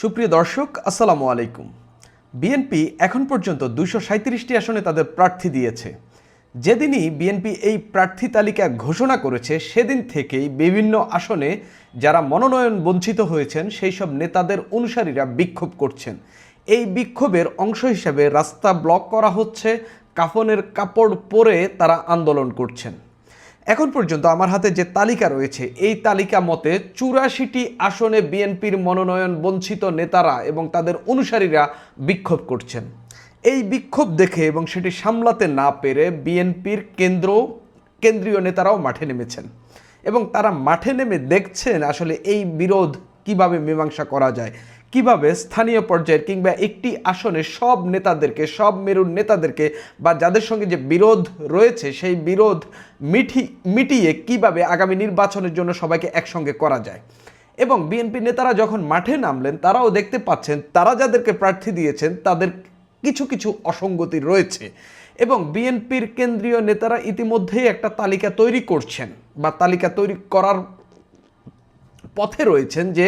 সুপ্রিয় দর্শক, আসসালামু আলাইকুম। বিএনপি এখন পর্যন্ত দুশো সাঁত্রিশটি আসনে তাদের প্রার্থী দিয়েছে। যেদিনই বিএনপি এই প্রার্থী তালিকা ঘোষণা করেছে, সেদিন থেকেই বিভিন্ন আসনে যারা মনোনয়ন বঞ্চিত হয়েছেন সেই সব নেতাদের অনুসারীরা বিক্ষোভ করছেন। এই বিক্ষোভের অংশ হিসাবে রাস্তা ব্লক করা হচ্ছে, কাফনের কাপড় পরে তারা আন্দোলন করছেন। এখন পর্যন্ত আমার হাতে যে তালিকা রয়েছে, এই তালিকা মতে চুরাশিটি আসনে বিএনপির মনোনয়ন বঞ্চিত নেতারা এবং তাদের অনুসারীরা বিক্ষোভ করছেন। এই বিক্ষোভ দেখে এবং সেটি সামলাতে না পেরে বিএনপির কেন্দ্র, কেন্দ্রীয় নেতারাও মাঠে নেমেছেন। এবং তারা মাঠে নেমে দেখছেন আসলে এই বিরোধ কীভাবে মীমাংসা করা যায়। কীভাবে স্থানীয় পর্যায়ের কিংবা একটি আসনে সব নেতাদেরকে, সব মেরুর নেতাদেরকে বা যাদের সঙ্গে যে বিরোধ রয়েছে, সেই বিরোধ মিঠি, মিটিয়ে কীভাবে আগামী নির্বাচনের জন্য সবাইকে একসঙ্গে করা যায়? এবং বিএনপি নেতারা যখন মাঠে নামলেন, তারাও দেখতে পাচ্ছেন, তারা যাদেরকে প্রার্থী দিয়েছেন, তাদের কিছু কিছু অসঙ্গতি রয়েছে। এবং বিএনপির কেন্দ্রীয় নেতারা ইতিমধ্যেই একটা তালিকা তৈরি করছেন বা তালিকা তৈরি করার পথে রয়েছেন যে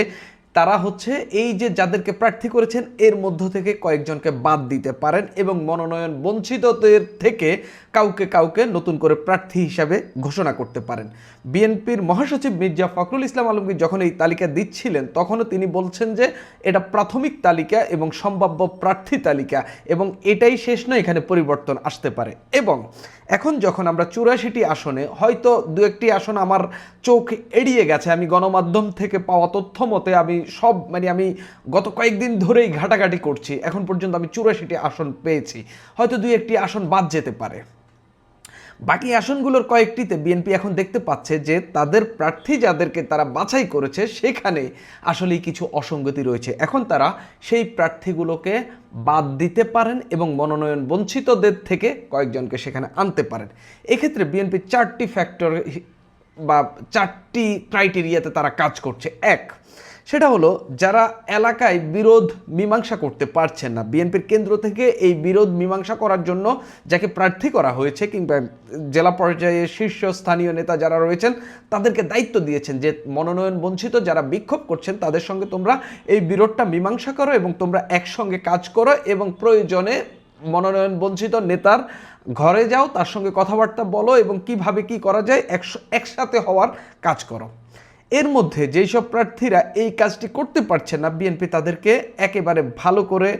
তারা হচ্ছে এই যে যাদেরকে প্রার্থী করেছেন, এর মধ্য থেকে কয়েকজনকে বাদ দিতে পারেন এবং মনোনয়ন বঞ্চিতদের থেকে কাউকে কাউকে নতুন করে প্রার্থী হিসাবে ঘোষণা করতে পারেন। বিএনপির মহাসচিব মির্জা ফখরুল ইসলাম আলমগীর যখন এই তালিকা দিচ্ছিলেন, তখনও তিনি বলছেন যে এটা প্রাথমিক তালিকা এবং সম্ভাব্য প্রার্থী তালিকা এবং এটাই শেষ নয়, এখানে পরিবর্তন আসতে পারে। এবং এখন যখন আমরা চুরাশিটি আসনে, হয়তো দু একটি আসন আমার চোখ এড়িয়ে গেছে, আমি গণমাধ্যম থেকে পাওয়া তথ্য মতে আমি সব মানে আমি গত কয়েকদিন ধরেই ঘাটাঘাটি করছি। এখন পর্যন্ত আমি চুরাশিটি আসন পেয়েছি। হয়তো দুই একটি আসন বাদ যেতে পারে। বাকি আসনগুলোর কয়েকটিতে বিএনপি এখন দেখতে পাচ্ছে যে তাদের প্রার্থী যাদেরকে তারা বাছাই করেছে, সেখানে আসলেই কিছু অসঙ্গতি রয়েছে। এখন তারা সেই প্রার্থীগুলোকে বাদ দিতে পারেন এবং মনোনয়ন বঞ্চিতদের থেকে কয়েকজনকে সেখানে আনতে পারেন। এক্ষেত্রে বিএনপি চারটি ফ্যাক্টর বা চারটি ক্রাইটেরিয়াতে তারা কাজ করছে। এক সেটা হলো, যারা এলাকায় বিরোধ মীমাংসা করতে পারছেন না, বিএনপির কেন্দ্র থেকে এই বিরোধ মীমাংসা করার জন্য যাকে প্রার্থী করা হয়েছে কিংবা জেলা পর্যায়ে শীর্ষস্থানীয় নেতা যারা রয়েছেন, তাদেরকে দায়িত্ব দিয়েছেন যে মনোনয়ন বঞ্চিত যারা বিক্ষোভ করছেন, তাদের সঙ্গে তোমরা এই বিরোধটা মীমাংসা করো এবং তোমরা একসঙ্গে কাজ করো এবং প্রয়োজনে মনোনয়ন বঞ্চিত নেতার ঘরে যাও, তার সঙ্গে কথাবার্তা বলো এবং কীভাবে কি করা যায়, একস- একসাথে হওয়ার কাজ করো। এর মধ্যে যেই সব প্রার্থীরা এই কাজটি করতে পারছে না, বিএনপি তাদেরকে একেবারে ভালো করে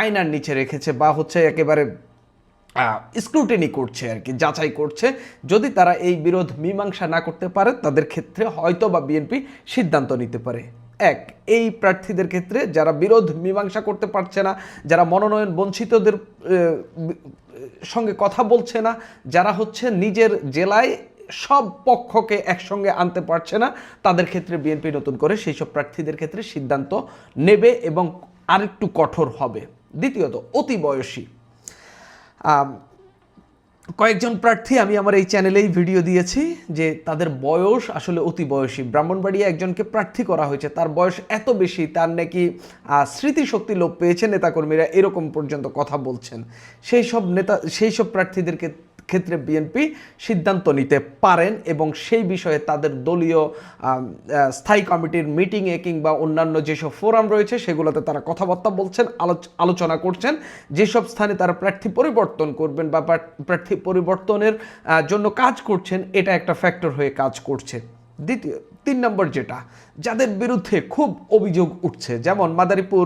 আয়নার নিচে রেখেছে বা হচ্ছে একেবারে স্ক্রুটিনি করছে আর কি, যাচাই করছে। যদি তারা এই বিরোধ মীমাংসা না করতে পারে, তাদের ক্ষেত্রে হয়তো বা বিএনপি সিদ্ধান্ত নিতে পারে। এক, এই প্রার্থীদের ক্ষেত্রে যারা বিরোধ মীমাংসা করতে পারছে না, যারা মনোনয়ন বঞ্চিতদের সঙ্গে কথা বলছে না, যারা হচ্ছে নিজের জেলায় সব পক্ষকে একসঙ্গে আনতে পারছে না। তাদের ক্ষেত্রে বিএনপি নতুন করে সেই সব প্রার্থীদের ক্ষেত্রে সিদ্ধান্ত নেবে এবং আরেকটু কঠোর হবে। দ্বিতীয়ত, অতি বয়সী। কয়েকজন প্রার্থী আমি আমার এই চ্যানেলেই ভিডিও দিয়েছি যে তাদের বয়স আসলে অতি বয়সী। ব্রাহ্মণবাড়িয়া একজনকে প্রার্থী করা হয়েছে। তার বয়স এত বেশি, তার নাকি স্মৃতিশক্তি লোপ পেয়েছে, নেতাকর্মীরা এরকম পর্যন্ত কথা বলছেন। সেই সব নেতা সেই সব প্রার্থীদেরকে ক্ষেত্রে বিএনপি সিদ্ধান্ত নিতে পারেন এবং সেই বিষয়ে তাদের দলীয় স্থায়ী কমিটির মিটিংয়ে কিংবা অন্যান্য যেসব ফোরাম রয়েছে সেগুলোতে তারা কথাবার্তা বলছেন, আলোচ- আলোচনা করছেন। যেসব স্থানে তারা প্রার্থী পরিবর্তন করবেন বা প্রার্থী পরিবর্তনের জন্য কাজ করছেন, এটা একটা ফ্যাক্টর হয়ে কাজ করছে। দ্বিতীয়, তিন নম্বর যেটা, যাদের বিরুদ্ধে খুব অভিযোগ উঠছে, যেমন মাদারীপুর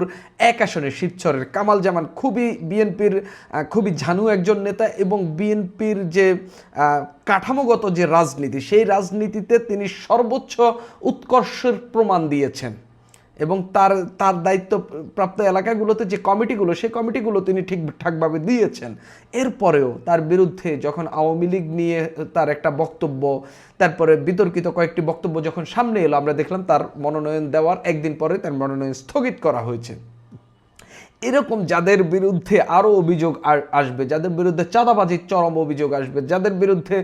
এক আসনে শিবচরের কামাল জামান খুবই বিএনপির খুবই ঝানু একজন নেতা এবং বিএনপির যে কাঠামোগত যে রাজনীতি, সেই রাজনীতিতে তিনি সর্বোচ্চ উৎকর্ষের প্রমাণ দিয়েছেন। এবং তার তার দায়িত্বপ্রাপ্ত এলাকাগুলোতে যে কমিটিগুলো, সেই কমিটিগুলো তিনি ঠিকঠাকভাবে দিয়েছেন। এরপরেও তার বিরুদ্ধে যখন আওয়ামী লীগ নিয়ে তার একটা বক্তব্য, তারপরে বিতর্কিত কয়েকটি বক্তব্য যখন সামনে এলো, আমরা দেখলাম তার মনোনয়ন দেওয়ার একদিন পরে তার মনোনয়ন স্থগিত করা হয়েছে। এরকম যাদের বিরুদ্ধে আরও অভিযোগ আসবে, যাদের বিরুদ্ধে চাঁদাবাজির চরম অভিযোগ আসবে, যাদের বিরুদ্ধে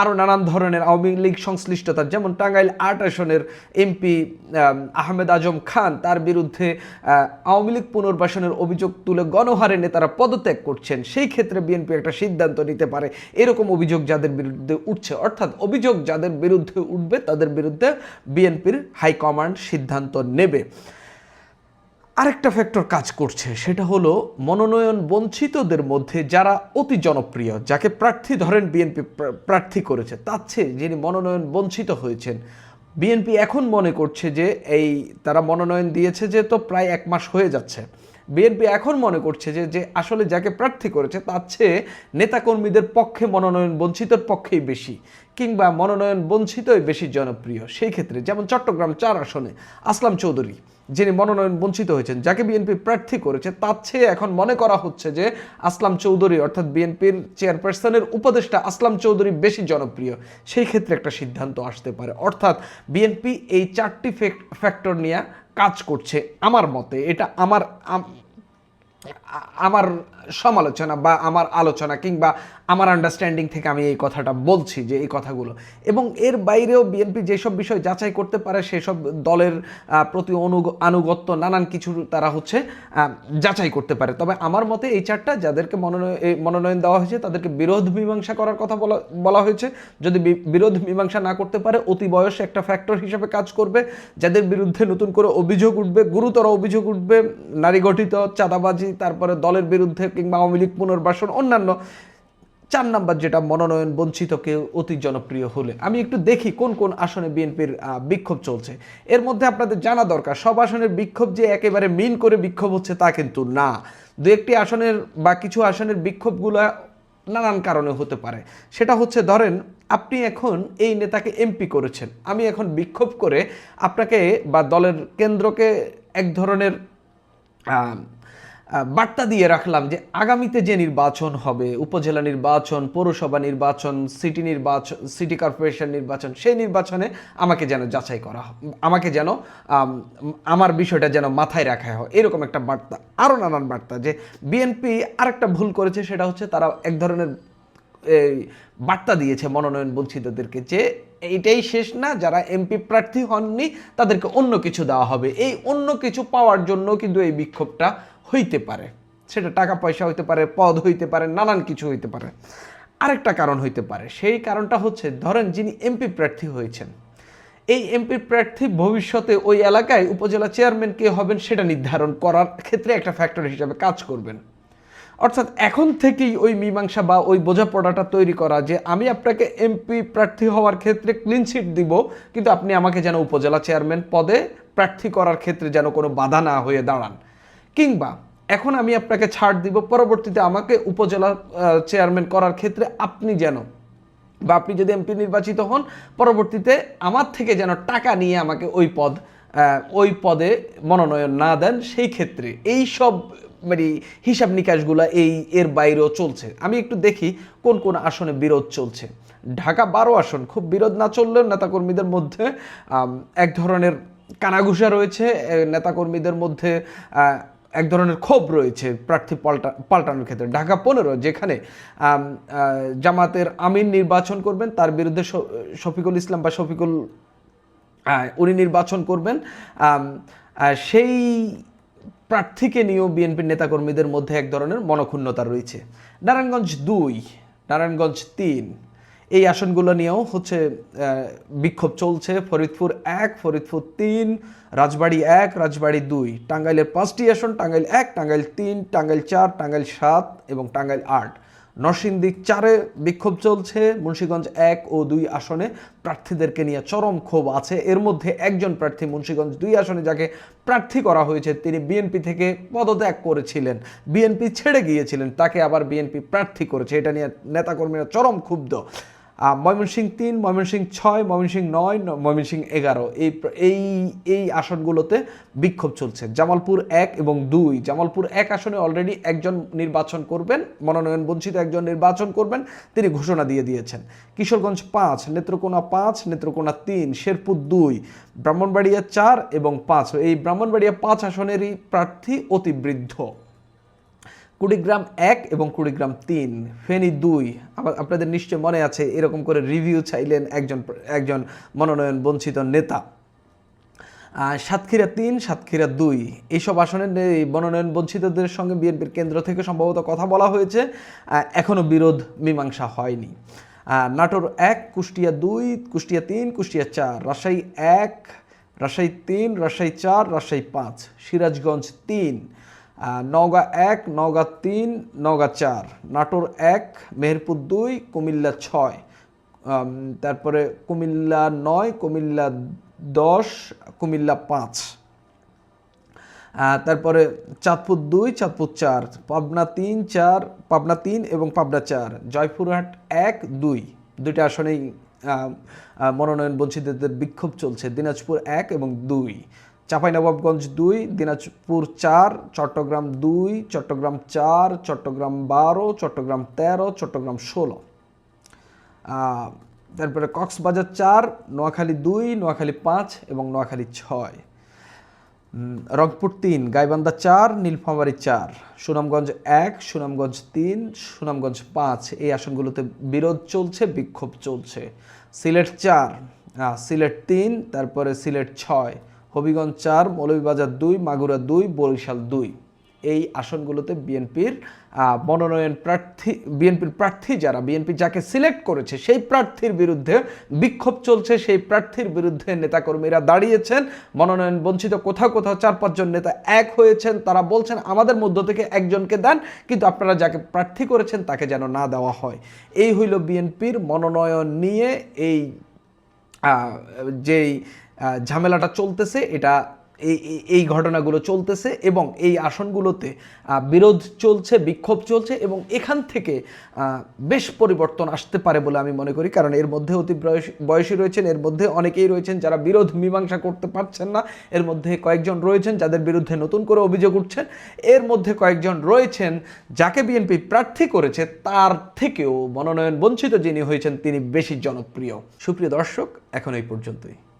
আরও নানান ধরনের আওয়ামী লীগ সংশ্লিষ্টতা, যেমন টাঙ্গাইল আট আসনের এমপি আহমেদ আজম খান, তার বিরুদ্ধে আওয়ামী লীগ পুনর্বাসনের অভিযোগ তুলে গণহারে নেতারা পদত্যাগ করছেন, সেই ক্ষেত্রে বিএনপি একটা সিদ্ধান্ত নিতে পারে। এরকম অভিযোগ যাদের বিরুদ্ধে উঠছে, অর্থাৎ অভিযোগ যাদের বিরুদ্ধে উঠবে, তাদের বিরুদ্ধে বিএনপির হাইকমান্ড সিদ্ধান্ত নেবে। আরেকটা ফ্যাক্টর কাজ করছে, সেটা হলো মনোনয়ন বঞ্চিতদের মধ্যে যারা অতি জনপ্রিয়, যাকে প্রার্থী ধরেন বিএনপি প্রার্থী করেছে, তার চেয়ে যিনি মনোনয়ন বঞ্চিত হয়েছেন বিএনপি এখন মনে করছে যে এই তারা মনোনয়ন দিয়েছে যে তো প্রায় এক মাস হয়ে যাচ্ছে। বিএনপি এখন মনে করছে যে যে আসলে যাকে প্রার্থী করেছে, তার চেয়ে নেতাকর্মীদের পক্ষে মনোনয়ন বঞ্চিতর পক্ষেই বেশি, কিংবা মনোনয়ন বঞ্চিতই বেশি জনপ্রিয়। সেই ক্ষেত্রে যেমন চট্টগ্রাম চার আসনে, আসলাম চৌধুরী যিনি মনোনয়ন বঞ্চিত হয়েছেন, যাকে বিএনপি প্রার্থী করেছে, তার চেয়ে এখন মনে করা হচ্ছে যে আসলাম চৌধুরী, অর্থাৎ বিএনপির চেয়ারপারসনের উপদেষ্টা আসলাম চৌধুরী বেশি জনপ্রিয়। সেই ক্ষেত্রে একটা সিদ্ধান্ত আসতে পারে। অর্থাৎ বিএনপি এই চারটি ফ্যাক্টর নিয়ে কাজ করছে আমার মতে। এটা আমার আমার সমালোচনা বা আমার আলোচনা কিংবা আমার আন্ডারস্ট্যান্ডিং থেকে আমি এই কথাটা বলছি যে এই কথাগুলো। এবং এর বাইরেও বিএনপি যেসব বিষয় যাচাই করতে পারে, সেসব দলের প্রতি অনুগ আনুগত্য, নানান কিছু তারা হচ্ছে যাচাই করতে পারে। তবে আমার মতে এই চারটা যাদেরকে মনোনয়ন মনোনয়ন দেওয়া হয়েছে, তাদেরকে বিরোধ মীমাংসা করার কথা বলা বলা হয়েছে। যদি বিরোধ মীমাংসা না করতে পারে, অতি বয়স একটা ফ্যাক্টর হিসেবে কাজ করবে। যাদের বিরুদ্ধে নতুন করে অভিযোগ উঠবে, গুরুতর অভিযোগ উঠবে, নারী গঠিত, চাঁদাবাজি, তারপরে দলের বিরুদ্ধে কিংবা আওয়ামী লীগ পুনর্বাসন, অন্যান্য চার নাম্বার যেটা মনোনয়ন বঞ্চিত কেউ অতি জনপ্রিয় হলে। আমি একটু দেখি কোন কোন আসনে বিএনপির বিক্ষোভ চলছে। এর মধ্যে আপনাদের জানা দরকার, সব আসনের বিক্ষোভ যে একেবারে মিন করে বিক্ষোভ হচ্ছে তা কিন্তু না। দু একটি আসনের বা কিছু আসনের বিক্ষোভগুলা নানান কারণে হতে পারে। সেটা হচ্ছে, ধরেন, আপনি এখন এই নেতাকে এমপি করেছেন। আমি এখন বিক্ষোভ করে আপনাকে বা দলের কেন্দ্রকে এক ধরনের বার্তা দিয়ে রাখলাম যে আগামীতে যে নির্বাচন হবে, উপজেলা নির্বাচন, পৌরসভা নির্বাচন সিটি নির্বাচন সিটি কর্পোরেশন নির্বাচন, সেই নির্বাচনে আমাকে যেন যাচাই করা আমাকে যেন আমার বিষয়টা যেন মাথায় রাখা হয়। এরকম একটা বার্তা আরও নানান বার্তা যে বিএনপি আরেকটা ভুল করেছে, সেটা হচ্ছে তারা এক ধরনের এই বার্তা দিয়েছে মনোনয়ন বঞ্চিতদেরকে যে এইটাই শেষ না, যারা এমপি প্রার্থী হননি, তাদেরকে অন্য কিছু দেওয়া হবে। এই অন্য কিছু পাওয়ার জন্য কিন্তু এই বিক্ষোভটা হইতে পারে। সেটা টাকা পয়সা হইতে পারে, পদ হইতে পারে, নানান কিছু হইতে পারে। আরেকটা কারণ হইতে পারে, সেই কারণটা হচ্ছে ধরেন যিনি এমপি প্রার্থী হয়েছেন। এই এমপি প্রার্থী ভবিষ্যতে ওই এলাকায় উপজেলা চেয়ারম্যান কে হবেন সেটা নির্ধারণ করার ক্ষেত্রে একটা ফ্যাক্টর হিসাবে কাজ করবেন। অর্থাৎ এখন থেকেই ওই মীমাংসা বা ওই বোঝাপড়াটা তৈরি করা যে আমি আপনাকে এমপি প্রার্থী হওয়ার ক্ষেত্রে ক্লিন চিট দিব, কিন্তু আপনি আমাকে যেন উপজেলা চেয়ারম্যান পদে প্রার্থী করার ক্ষেত্রে যেন কোনো বাধা না হয়ে দাঁড়ান। কিংবা এখন আমি আপনাকে ছাড় দিব, পরবর্তীতে আমাকে উপজেলা চেয়ারম্যান করার ক্ষেত্রে আপনি যেন বা আপনি যদি এমপি নির্বাচিত হন, পরবর্তীতে আমার থেকে যেন টাকা নিয়ে আমাকে ওই পদ ওই পদে মনোনয়ন না দেন, সেই ক্ষেত্রে এই সব মানে হিসাব নিকাশগুলো এই, এর বাইরেও চলছে। আমি একটু দেখি কোন কোন আসনে বিরোধ চলছে। ঢাকা বারো আসন, খুব বিরোধ না চললেও নেতাকর্মীদের মধ্যে এক ধরনের কানাঘুষা রয়েছে নেতাকর্মীদের মধ্যে এক ধরনের ক্ষোভ রয়েছে প্রার্থী পাল্টা, পাল্টানোর ক্ষেত্রে। ঢাকা পনেরো, যেখানে জামাতের আমিন নির্বাচন করবেন, তার বিরুদ্ধে শফিকুল ইসলাম বা শফিকুল উনি নির্বাচন করবেন। সেই প্রার্থীকে নিয়েও বিএনপির নেতাকর্মীদের মধ্যে এক ধরনের মনক্ষুণ্ণতা রয়েছে। নারায়ণগঞ্জ দুই, নারায়ণগঞ্জ তিন এই আসনগুলো নিয়েও হচ্ছে বিক্ষোভ চলছে। ফরিদপুর এক, ফরিদপুর তিন, রাজবাড়ি এক, রাজবাড়ি দুই। টাঙ্গাইলের পাঁচটি আসন, টাঙ্গাইল এক, টাঙ্গাইল তিন, টাঙ্গাইল চার, টাঙ্গাইল সাত এবং টাঙ্গাইল আট। নরসিংদী চারে বিক্ষোভ চলছে। মুন্সীগঞ্জ এক ও দুই আসনে প্রার্থীদেরকে নিয়ে চরম ক্ষোভ আছে। এর মধ্যে একজন প্রার্থী মুন্সীগঞ্জ দুই আসনে যাকে প্রার্থী করা হয়েছে, তিনি বিএনপি থেকে পদত্যাগ করেছিলেন। বিএনপি ছেড়ে গিয়েছিলেন, তাকে আবার বিএনপি প্রার্থী করেছে। এটা নিয়ে নেতাকর্মীরা চরম ক্ষুব্ধ। ময়মনসিংহ তিন ময়মনসিংহ ছয় ময়মনসিংহ নয় ময়মনসিংহ এগারো। এই এই এই আসনগুলোতে বিক্ষোভ চলছে। জামালপুর এক এবং দুই। জামালপুর এক আসনে অলরেডি একজন নির্বাচন করবেন, মনোনয়ন বঞ্চিত একজন নির্বাচন করবেন, তিনি ঘোষণা দিয়ে দিয়েছেন। কিশোরগঞ্জ পাঁচ, নেত্রকোনা পাঁচ, নেত্রকোনা তিন, শেরপুর দুই, ব্রাহ্মণবাড়িয়া চার এবং পাঁচ। এই ব্রাহ্মণবাড়িয়া পাঁচ আসনেরই প্রার্থী অতি বৃদ্ধ। কুড়িগ্রাম এক এবং কুড়িগ্রাম তিন, ফেনী দুই। আবার আপনাদের নিশ্চয় মনে আছে, এরকম করে রিভিউ চাইলেন একজন একজন মনোনয়ন বঞ্চিত নেতা। সাতক্ষীরা তিন, সাতক্ষীরা দুই। এইসব আসনে এই মনোনয়ন বঞ্চিতদের সঙ্গে বিএনপির কেন্দ্র থেকে সম্ভবত কথা বলা হয়েছে। এখনও বিরোধ, মীমাংসা হয়নি। নাটোর এক, কুষ্টিয়া দুই, কুষ্টিয়া তিন, কুষ্টিয়া চার, রাজশাহী এক, রাজশাহী তিন, রাজশাহী চার, রাজশাহী পাঁচ, সিরাজগঞ্জ তিন। নওগাঁ এক, নওগাঁ তিন, নওগাঁ চার। নাটোর এক, মেহেরপুর দুই, কুমিল্লা ছয়। তারপরে কুমিল্লা নয়, কুমিল্লা দশ, কুমিল্লা পাঁচ। তারপরে চাঁদপুর দুই, চাঁদপুর চার। পাবনা তিন, চার, পাবনা তিন এবং পাবনা চার। জয়পুরহাট এক, দুই। দুইটা আসনেই মনোনয়ন বঞ্চিতদের বিক্ষোভ চলছে। দিনাজপুর এক এবং দুই। চাঁপাইনবাবগঞ্জ দুই, দিনাজপুর চার, চট্টগ্রাম দুই, চট্টগ্রাম চার, চট্টগ্রাম বারো, চট্টগ্রাম তেরো, চট্টগ্রাম ষোলো। তারপরে কক্সবাজার চার, নোয়াখালী দুই, নোয়াখালী পাঁচ এবং নোয়াখালী ছয়। রংপুর তিন, গাইবান্ধা চার, নীলফামারী চার। সুনামগঞ্জ এক, সুনামগঞ্জ তিন, সুনামগঞ্জ পাঁচ। এই আসনগুলোতে বিরোধ চলছে, বিক্ষোভ চলছে। সিলেট চার সিলেট তিন, তারপরে সিলেট ছয়। হবিগঞ্জ চার, মৌলভীবাজার দুই, মাগুরা দুই, বরিশাল দুই। এই আসনগুলোতে বিএনপির মনোনয়ন প্রার্থী, বিএনপির প্রার্থী যারা, বিএনপি যাকে সিলেক্ট করেছে, সেই প্রার্থীর বিরুদ্ধে বিক্ষোভ চলছে, সেই প্রার্থীর বিরুদ্ধে নেতাকর্মীরা দাঁড়িয়েছেন। মনোনয়ন বঞ্চিত কোথাও কোথাও চার, পাঁচজন নেতা এক হয়েছেন। তারা বলছেন, আমাদের মধ্য থেকে একজনকে দেন, কিন্তু আপনারা যাকে প্রার্থী করেছেন, তাকে যেন না দেওয়া হয়। এই হইল বিএনপির মনোনয়ন নিয়ে এই যেই ঝামেলাটা চলতেছে, এটা এই, এই- ঘটনাগুলো চলতেছে এবং এই আসনগুলোতে বিরোধ চলছে, বিক্ষোভ চলছে এবং এখান থেকে বেশ পরিবর্তন আসতে পারে বলে আমি মনে করি। কারণ এর মধ্যে অতি বয়সী রয়েছেন, এর মধ্যে অনেকেই রয়েছেন যারা বিরোধ মীমাংসা করতে পারছেন না। এর মধ্যে কয়েকজন রয়েছেন যাদের বিরুদ্ধে নতুন করে অভিযোগ উঠছেন এর মধ্যে কয়েকজন রয়েছেন যাকে বিএনপি প্রার্থী করেছে, তার থেকেও মনোনয়ন বঞ্চিত যিনি হয়েছেন, তিনি বেশি জনপ্রিয়। সুপ্রিয় দর্শক, এখন এই পর্যন্তই।